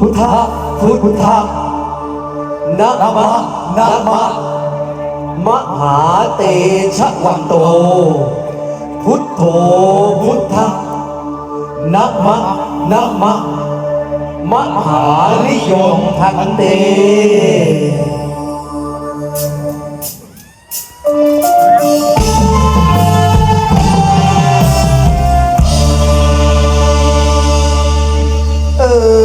พุทธะนะมะนะมะมหาเตชะวันโต พุทโธพุทธะนะมะนะมะมหานิยมทันเตเออ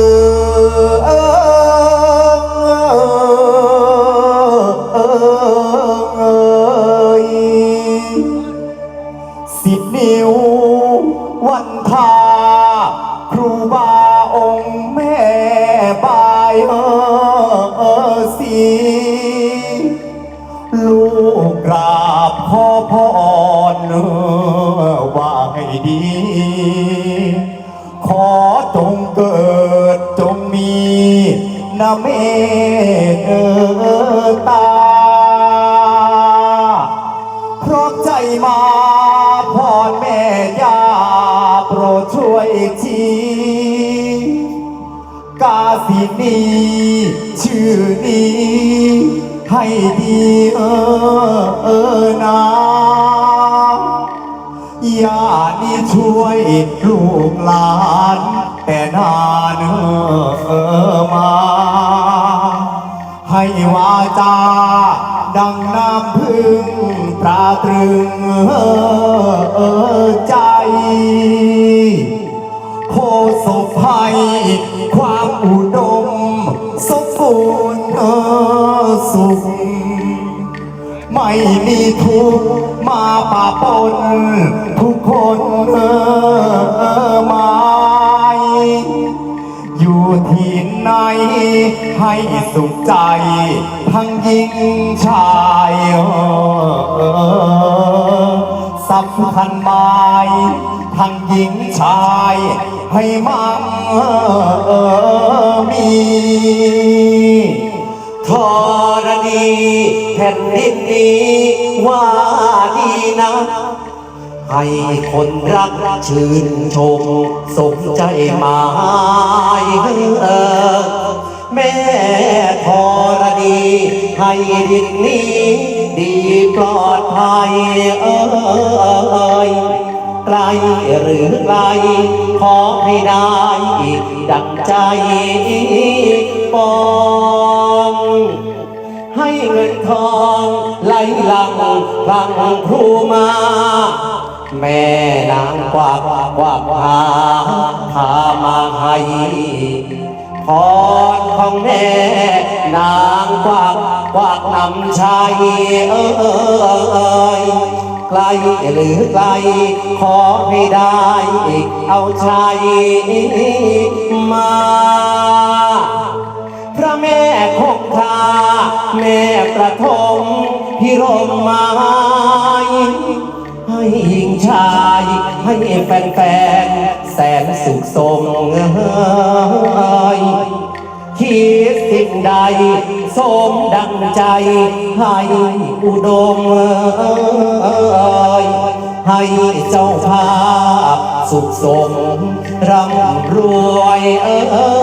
สิบนิ้ว วันทา ครูบาองค์แม่บายเออเออสีลูกกราบขอพรว่าให้ดี ขอจงเกิดจงมีนาเมตตาเพร้อมใจมา สินีชื่อนี้ให้ดีเออเออนาอย่านี่ช่วยลูกหลาน แต่นานเออเออมา ให้วาจา ดังน้ำพึ่งตราตรึงเออเออใจโพศพให้ความอุด ทุกข์มาปะปน ทุกคนเออเออหมาอยู่ที่ไหนให้สุขใจ ทั้งหญิงชายเออสำคัญหมายทั้งหญิงชายให้มั่งเออมีธรณี แผ่นดินนี้ว่าดีนะให้คนรักชื่นชมสมใจหมายเออแม่ธรณีให้ดินนี้ ดีปลอดภัยเอ้ยไกลหรือไกล ขอให้ได้ดังใจปอ หลหลังพลังครูมา แม่นางกวักกวักหาพามาให้พรของแม่นางกวักกวักนำชัยเอ้ยไกลหรือไกลขอให้ได้เอาชัยมา พระแม่คงคาแม่ประทม พิรมไม้ให้หญิงชายให้แฟนๆ แสนสุขสมเอยคิดสิ่งใดสมดังใจ ให้อุดมเอยให้เจ้าภาพสุขสมร่ำรวยเออ